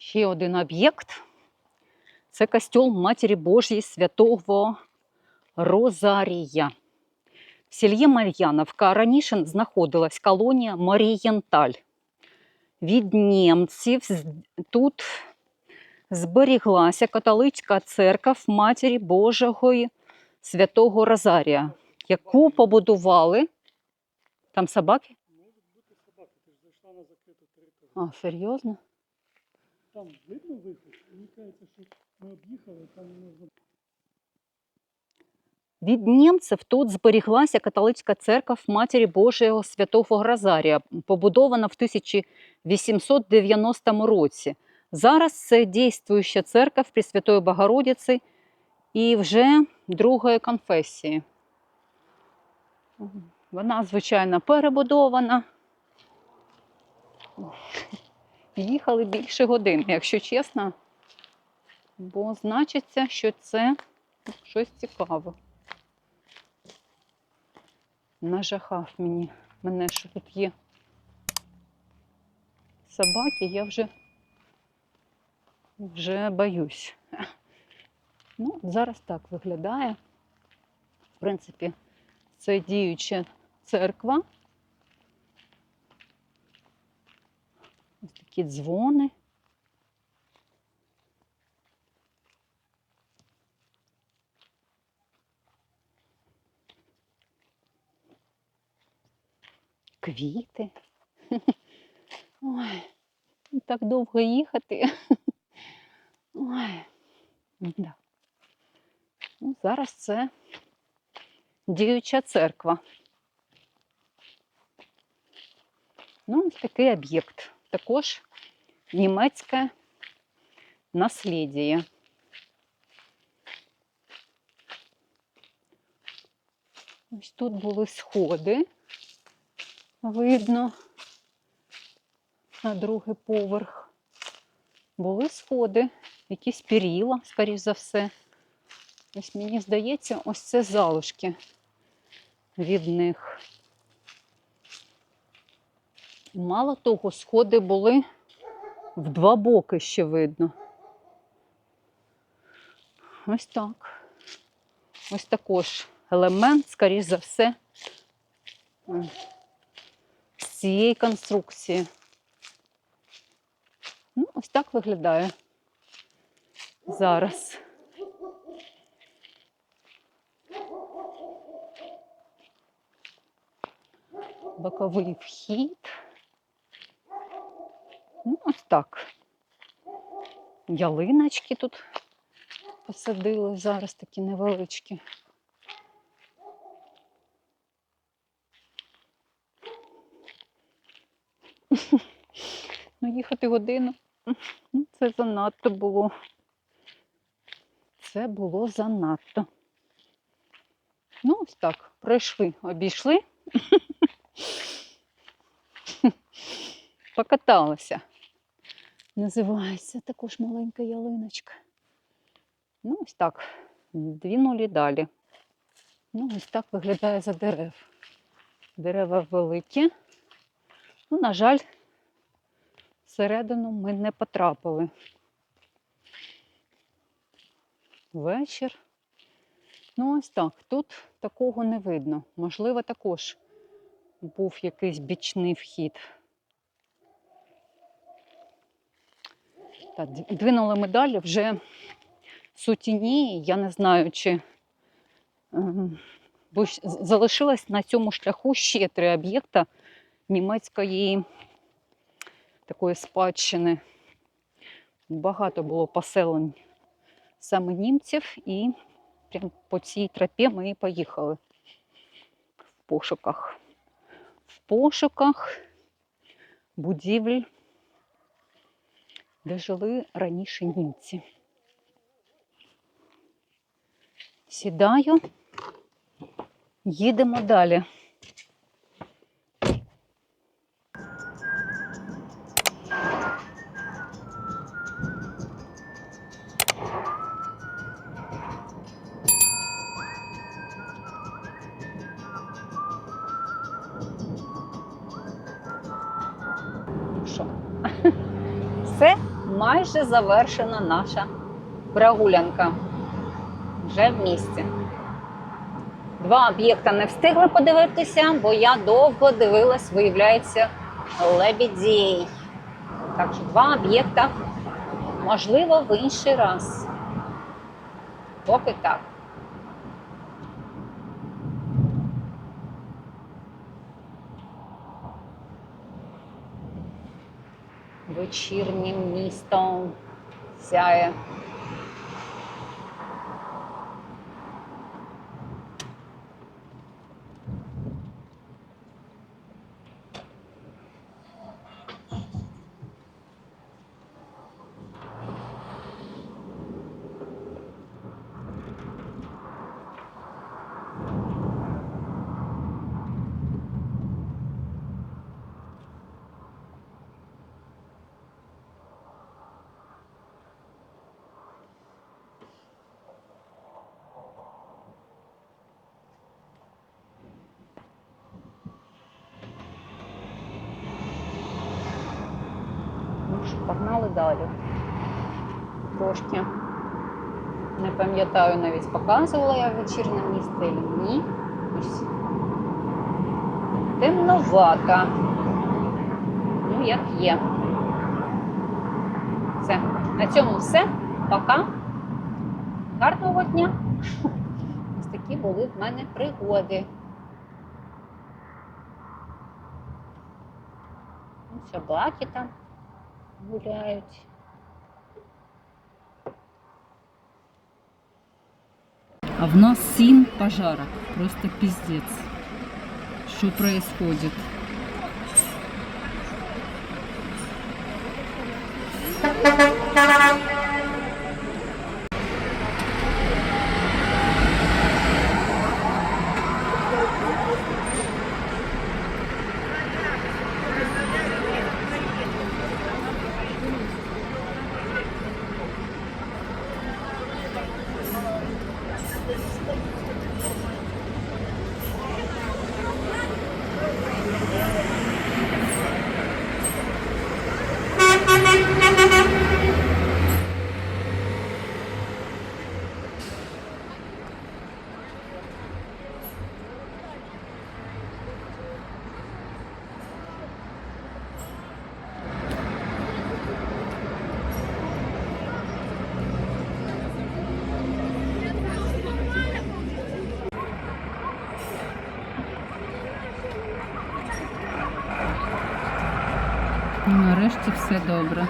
Ще один об'єкт. Це костьол Матері Божої Святого Розарія. В сільї Мар'яновка раніше знаходилась колонія Марієнталь. Від німців тут зберіглася католицька церква Матері Божої Святого Розарія, яку побудували. Там собаки? Можуть бути собаки, ти ж зайшла на закриту територію. А, серйозно? Там видно виход? Мені кажеться, що ми об'їхали, там не можна. Від німців тут зберіглася католицька церква Матері Божого Святого Розарія, побудована в 1890 році. Зараз це дійствуюча церква Пресвятої Богородиці і вже другої конфесії. Вона, звичайно, перебудована. Їхали більше години, якщо чесно, бо значиться, що це щось цікаве. Нажахав мені мене, що тут є собаки, я вже, вже боюсь. Ну, зараз так виглядає. В принципі, це діюча церква. Ось такі дзвони. квіти. Ой, так довго їхати. Ой, да. ну, зараз це діюча церква. Ну, ось такий об'єкт. Також німецьке наслідіє. Ось тут були сходи видно на другий поверх. Були сходи, якісь періла, скоріш за все. Ось мені здається, ось це залишки від них. Мало того, сходи були в два боки ще видно. Ось так. Ось також елемент, скоріш за все, з цієї конструкції. Ну, ось так виглядає зараз. Боковий вхід. Так. Ялиночки тут посадили зараз такі невеличкі. Ну, їхати годину. ну, Це занадто було. Це було занадто. Ну, ось так, пройшли, обійшли. Покаталася. Називається також маленька ялиночка. Ну, ось так. Двінули далі. Ну, ось так виглядає за дерев. Дерева великі. Ну, на жаль, всередину ми не потрапили. Вечір. Ну, ось так. Тут такого не видно. Можливо, також був якийсь бічний вхід. Так, двинули ми далі вже сутіні. Я не знаю, чи ем, бо залишилось на цьому шляху ще три об'єкта німецької такої спадщини. Багато було поселень саме німців, і прям по цій тропі ми і поїхали в пошуках. В пошуках будівель, де жили раніше німці. Сідаю, їдемо далі. Все майже завершена наша прогулянка. Вже в місті. Два об'єкта не встигли подивитися, бо я довго дивилась, виявляється, лебідій. Так що два об'єкта, можливо, в інший раз. Поки так. Вечірнім містом сяє. Погнали далі. Трошки. Не пам'ятаю, навіть показувала я вечірнє місце чи ні. Ось. Темновато. Ну, як є. Все. На цьому все. Пока. Гарного дня. Ось такі були в мене пригоди. Ну, Собаки там гуляють. А в нас сім пожарок. Просто пиздец. Что происходит? Нарешті все добре.